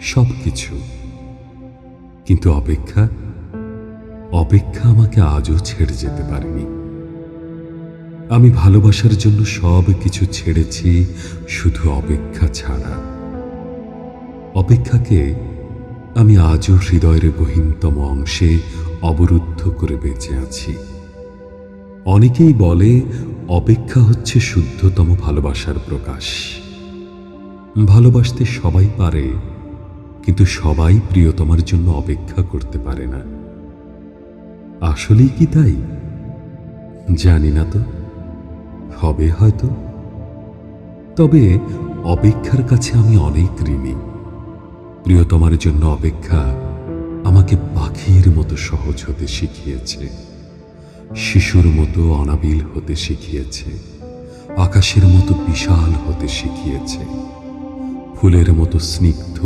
সব কিছু কিন্তু অপেক্ষা অপেক্ষা আমাকে আজও ছেড়ে যেতে পারেনি। আমি ভালোবাসার জন্য সব কিছু ছেড়েছি, শুধু অপেক্ষা ছাড়া। অপেক্ষাকে আমি আজও হৃদয়ের গহীনতম অংশে অবরুদ্ধ করে বেঁচে আছি। অনেকেই বলে, অপেক্ষা হচ্ছে শুদ্ধতম ভালোবাসার প্রকাশ। ভালোবাসতে সবাই পারে কিন্তু সবাই প্রিয়তমার জন্য অপেক্ষা করতে পারে না। আসলেই কি তাই? জানি না তো। হবে হয়তো। তবে অপেক্ষার কাছে আমি অনেক ঋণী। প্রিয়তমার জন্য অপেক্ষা আমাকে পাখির মতো সহজ হতে শিখিয়েছে। শিশুর মতো অনাবিল হতে শিখিয়েছে। আকাশের মতো বিশাল হতে শিখিয়েছে। ফুলের মতো স্নিগ্ধ